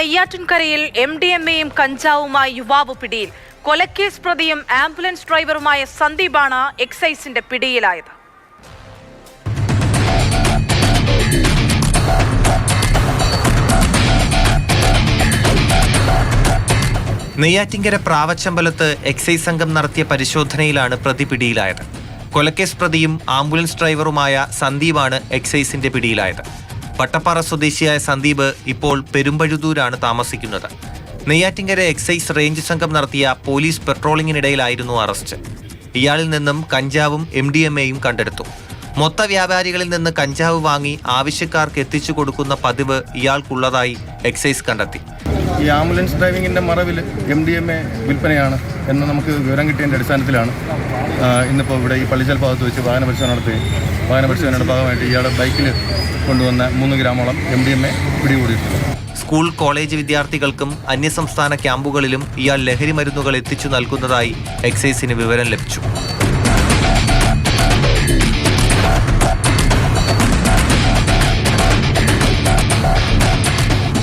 നെയ്യാറ്റിൻകരയിൽ M D M എയും കഞ്ചാവുമായി യുവാവ് പിടിയിൽ. കൊലക്കേസ് പ്രതിയും ആംബുലൻസ് ഡ്രൈവറുമായ സന്ദീപാണ് എക്സൈസിന്റെ പിടിയിലായത്. നെയ്യാറ്റിങ്കര പ്രാവച്ചമ്പലത്ത് എക്സൈസ് സംഘം നടത്തിയ പരിശോധനയിലാണ് പ്രതി പിടിയിലായത്. കൊലക്കേസ് പ്രതിയും ആംബുലൻസ് ഡ്രൈവറുമായ സന്ദീപാണ് എക്സൈസിന്റെ പിടിയിലായത്. വട്ടപ്പാറ സ്വദേശിയായ സന്ദീപ് ഇപ്പോൾ പെരുമ്പഴുതൂരാണ് താമസിക്കുന്നത്. നെയ്യാറ്റിങ്കര എക്സൈസ് റേഞ്ച് സംഘം നടത്തിയ പോലീസ് പെട്രോളിങ്ങിനിടയിലായിരുന്നു അറസ്റ്റ്. ഇയാളിൽ നിന്നും കഞ്ചാവും എം കണ്ടെടുത്തു. മൊത്ത വ്യാപാരികളിൽ നിന്ന് കഞ്ചാവ് വാങ്ങി ആവശ്യക്കാർക്ക് എത്തിച്ചു കൊടുക്കുന്ന പതിവ് ഇയാൾക്കുള്ളതായി എക്സൈസ് കണ്ടെത്തി. ഈ ആംബുലൻസ് ഡ്രൈവിങ്ങിന്റെ മറവിൽ എം ഡി എം എ വിൽപ്പനയാണ് എന്ന് നമുക്ക് വിവരം കിട്ടിയതിന്റെ അടിസ്ഥാനത്തിലാണ്. ഇന്നിപ്പോൾ ഇവിടെ ഈ പള്ളിച്ചൽ ഭാഗത്ത് വെച്ച് വാഹന പരിശോധന നടത്തി. വാഹന പരിശോധനയുടെ ഭാഗമായിട്ട് ഇയാളുടെ ബൈക്കിൽ കൊണ്ടുവന്ന മൂന്ന് ഗ്രാമോളം എം ഡി എം എ പിടികൂടിയിട്ടുണ്ട്. സ്കൂൾ കോളേജ് വിദ്യാർത്ഥികൾക്കും അന്യസംസ്ഥാന ക്യാമ്പുകളിലും ഇയാൾ ലഹരി മരുന്നുകൾ എത്തിച്ചു നൽകുന്നതായി എക്സൈസിന് വിവരം ലഭിച്ചു.